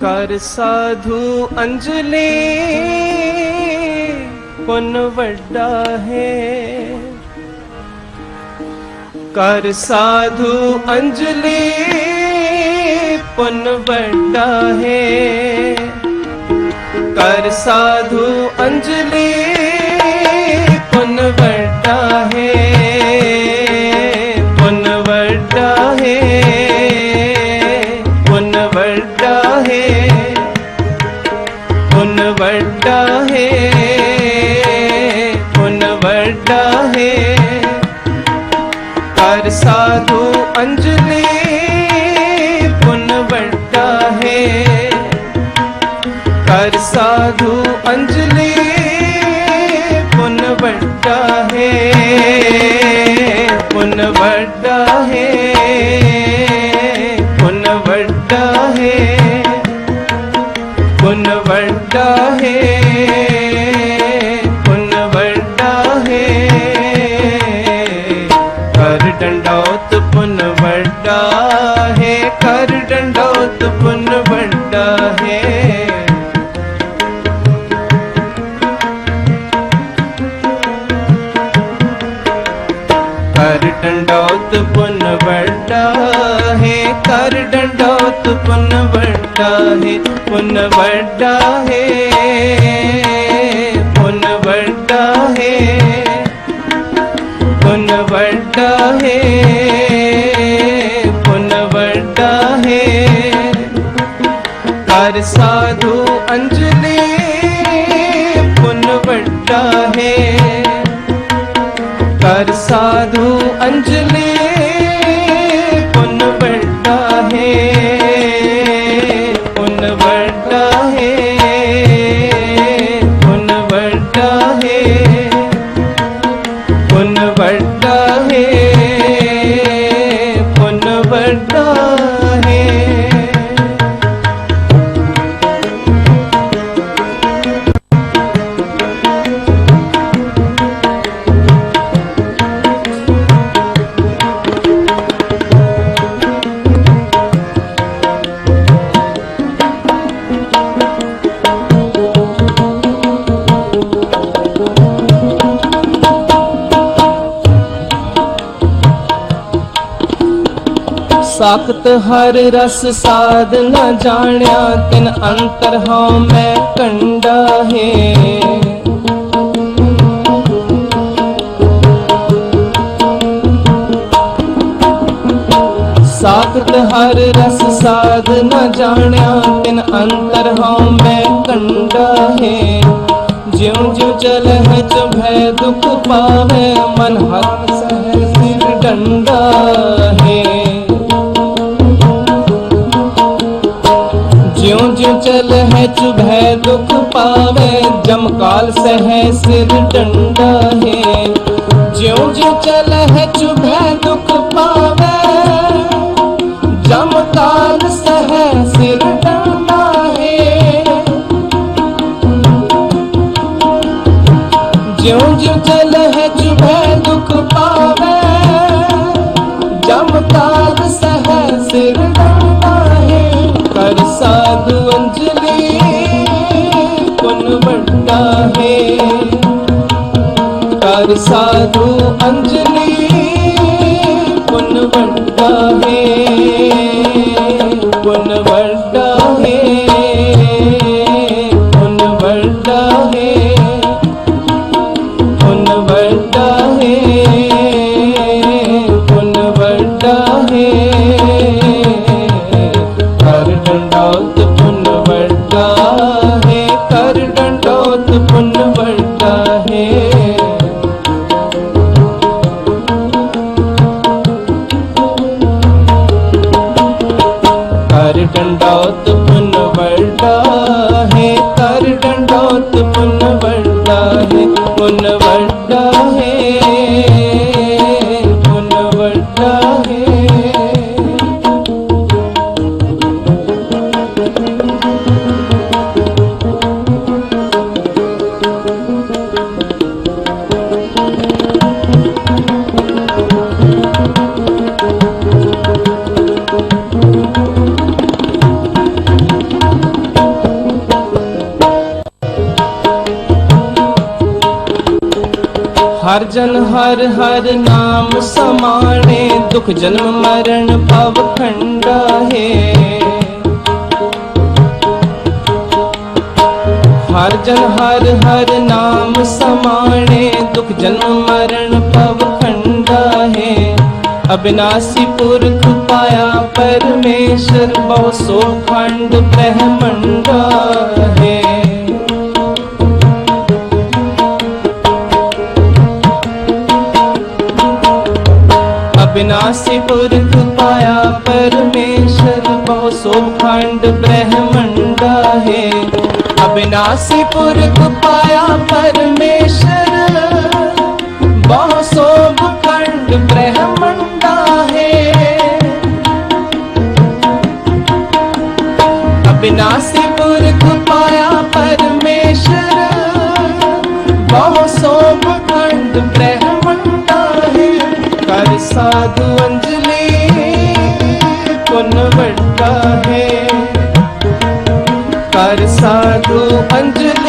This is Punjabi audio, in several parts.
ਕਰ ਸਾਧੂ ਅੰਜਲੇ, ਪੁੰਨ ਵੱਡਾ ਹੈ। ਕਰ ਸਾਧੂ ਅੰਜਲੇ, ਪੁੰਨ ਵੱਡਾ ਹੈ। ਕਰ ਸਾਧੂ ਅੰਜਲੇ ਵੱਡਾ ਕਰ ਡੰਡੌਤ ਪੁਨ ਵੱਡਾ ਹੈ ਪੁਨ ਵੱਡਾ ਹੈ ਪੁਨ ਵੱਡਾ ਹੈ ਪੁਨ ਵੱਡਾ ਹੈ ਪੁਨ ਵੱਡਾ ਹੈ ਕਰ ਸਾਧੂ ਅੰਜਲੀ ਪੁਨ ਵੱਡਾ ਹੈ ਕਰ ਸਾਧੂ ਅੰਜਲੀ ਸਾਖਤ ਹਰ ਰਸ ਸਾਧ ਨ ਜਾਣਿਆ, ਤਿਨ ਅੰਤਰ ਹਉ ਮੈਂ ਕੰਡਾ ਹੈ। ਸਾਖਤ ਹਰ ਰਸ ਸਾਧ ਨ ਜਾਣਿਆ, ਤਿਨ ਅੰਤਰ ਹਉ ਮੈਂ ਕੰਡਾ ਹੈ। ਜਿਉ ਜਿਉ ਚਲਹਿ ਚੁਭੈ ਦੁਖ ਪਾਵੇ, ਮਨ ਹੱਥ ਸਹਿ ਸਿਰ ਡੰਡਾ ਹੈ। ਜਿਉ ਜਿਉ ਚਲਹਿ ਚੁਭੈ ਦੁਖ ਪਾਵੇ ਜਮ ਕਾਲ ਸਹਿ ਸਿਰ ਹੈ ਕਰ ਸਾਧੂ ਅੰਜਲੀ ਪੁੰਨ ਵੱਡਾ ਹੈ ਹਰ ਹਰ ਨਾਮ ਸਮਾਣੇ, ਦੁਖ ਜਨਮ ਮਰਨ ਭਵ ਖੰਡਾ ਹੈ। ਹਰ ਜਨ ਹਰ ਹਰ ਨਾਮ ਸਮਾਣੇ, ਦੁਖ ਜਨਮ ਮਰਨ ਭਵ ਖੰਡਾ ਹੈ। ਅਬਿਨਾਸੀ ਪੁਰਖ ਪਾਇਆ ਪਰਮੇਸ਼ਰ, ਬਹੁ ਸੋ ਖੰਡ ਬ੍ਰਹਮੰਡਾ। ਪੁਰਖ ਪਾਇਆ ਪਰਮੇਸ਼ਰ ਬਹੁ ਸੋਭ ਖੰਡ ਬ੍ਰਹਮੰਡਾ ਹੈ ਅਬਿਨਾਸੀ ਪੁਰਖ ਪਾਇਆ ਪਰਮੇਸ਼ਰ ਬਹੁ ਸੋਖੰਡ ਬ੍ਰਹਮੰਡਾ ਹੈ ਅਬਿਨਾਸੀ ਪੁੰਨ ਵੱਡਾ ਹੈ। ਕਰ ਸਾਧੂ ਅੰਜਲੀ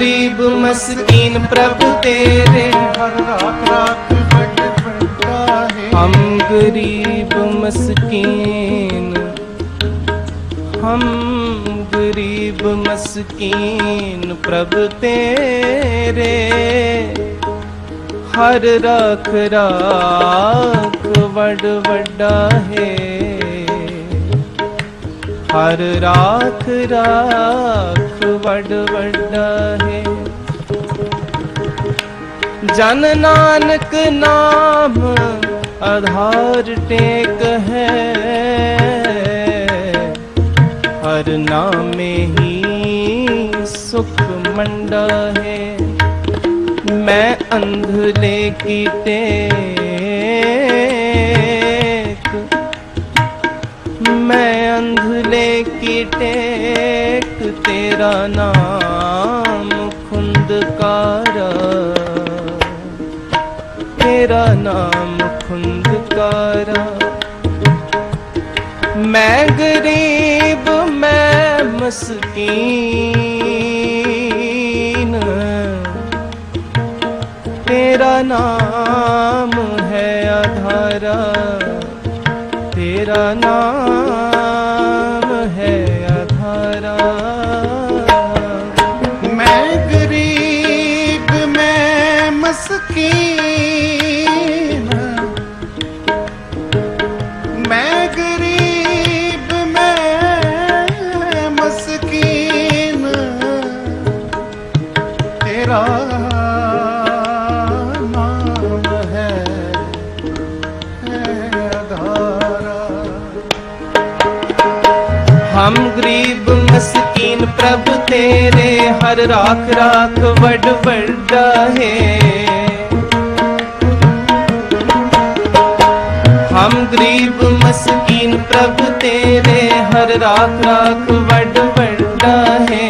ਗਰੀਬ ਮਸਕੀਨ ਪ੍ਰਭ ਤੇਰੇ ਹਰ ਰਾਖ ਰਾਖ ਬਟ ਬੰਦਾ ਹੈ। ਹਮ ਗਰੀਬ ਮਸਕੀਨ, ਹਮ ਗਰੀਬ ਮਸਕੀਨ ਪ੍ਰਭ ਤੇਰੇ ਹਰ ਰਖ ਰਾਖ ਵੱਡਾ ਹੈ। ਹਰ ਰਾਖ ਵਡ ਵੱਡਾ ਹੈ। ਜਨ ਨਾਨਕ ਨਾਮ ਆਧਾਰ ਟੇਕ ਹੈ। ਹਰ ਨਾਮੇ ਹੀ ਸੁਖ ਮੰਡਾ ਹੈ। ਮੈਂ ਅੰਧਲੇ ਕੀ ਟੇਕ। ਮੈਂ ਅੰਧਲੇ ਕੀ ਟੇਕ। ਤੇਰਾ ਨਾਮ ਖੁੰਦਕਾਰਾ। ਤੇਰਾ ਨਾਮ ਖੁੰਦਕਾਰਾ। ਮੈਂ ਗਰੀਬ, ਮੈਂ ਮਸਕੀਨ। ਤੇਰਾ ਨਾਮ ਹੈ ਆਧਾਰਾ। ਤੇਰਾ ਨਾਮ ਬਚਨ ਪ੍ਰਭ ਤੇਰੇ ਹਰ ਰਾਖ ਰਾਖ ਵਡ ਵੱਡਾ ਹੈ। ਹਮ ਗਰੀਬ ਮਸਕੀਨ, ਪ੍ਰਭ ਤੇਰੇ ਹਰ ਰਾਖ ਰਾਖ ਵਡ ਵੱਡਾ ਹੈ।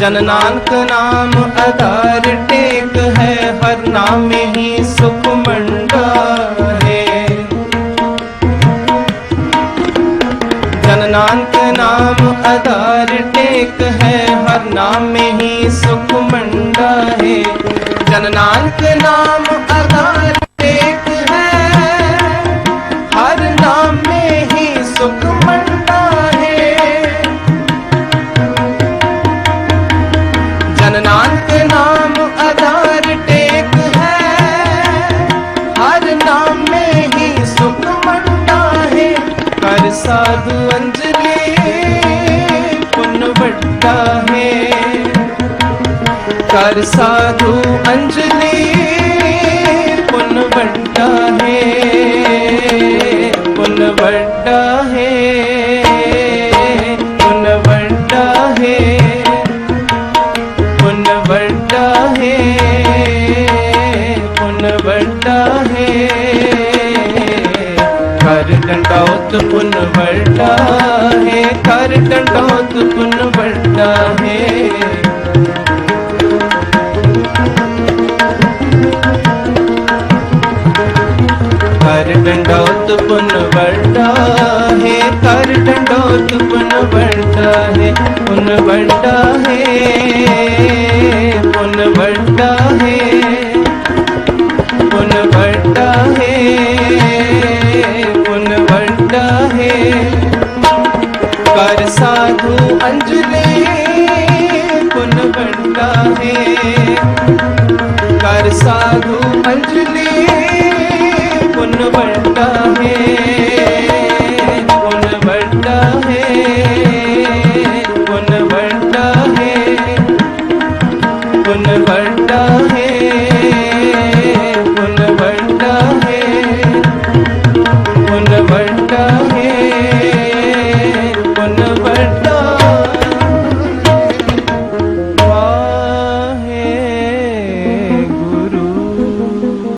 ਜਨ ਨਾਨਕ ਨਾਮ ਅਧਾਰ ਟੇਕ ਹੈ, ਹਰ ਨਾਮ ਹੀ ਸੁਖ ਮੰਡਾ ਹੈ। ਜਨ ਨਾਨਕ ਨਾਮ ਆਧਾਰ ਇੱਕ ਹੈ ਹਰ ਨਾਮ ਹੀ ਸੁਖ ਕਰ ਸਾਧੂ ਅੰਜਲੀ, ਪੁੰਨ ਵੱਡਾ ਹੈ, ਪੁੰਨ ਵੱਡਾ ਹੈ, ਪੁੰਨ ਵੱਡਾ ਹੈ, ਪੁੰਨ ਵੱਡਾ ਹੈ, ਪੁੰਨ ਵੱਡਾ ਹੈ। ਕਰ ਡੰਡੌਤ ਪੁੰਨ ਵੱਡਾ ਹੈ, ਕਰ ਡੰਡੌਤ ਪੁੰਨ ਵੱਡਾ ਹੈ। ਡੰਡੌਤ ਪੁੰਨ ਵੱਡਾ ਹੈ ਕਰ ਡੰਡੌਤ ਪੁੰਨ ਵੱਡਾ ਹੈ ਪੁੰਨ ਵੱਡਾ ਹੈ ਪੁੰਨ ਵੱਡਾ ਹੈ ਪੁੰਨ ਵੱਡਾ ਹੈ ਪੁੰਨ ਵੱਡਾ ਹੈ। ਕਰ ਸਾਧੂ ਅੰਜਲੀ ਪੁੰਨ ਵੱਡਾ ਹੈ। ਕਰ ਸਾਧੂ ਅੰਜਲੀ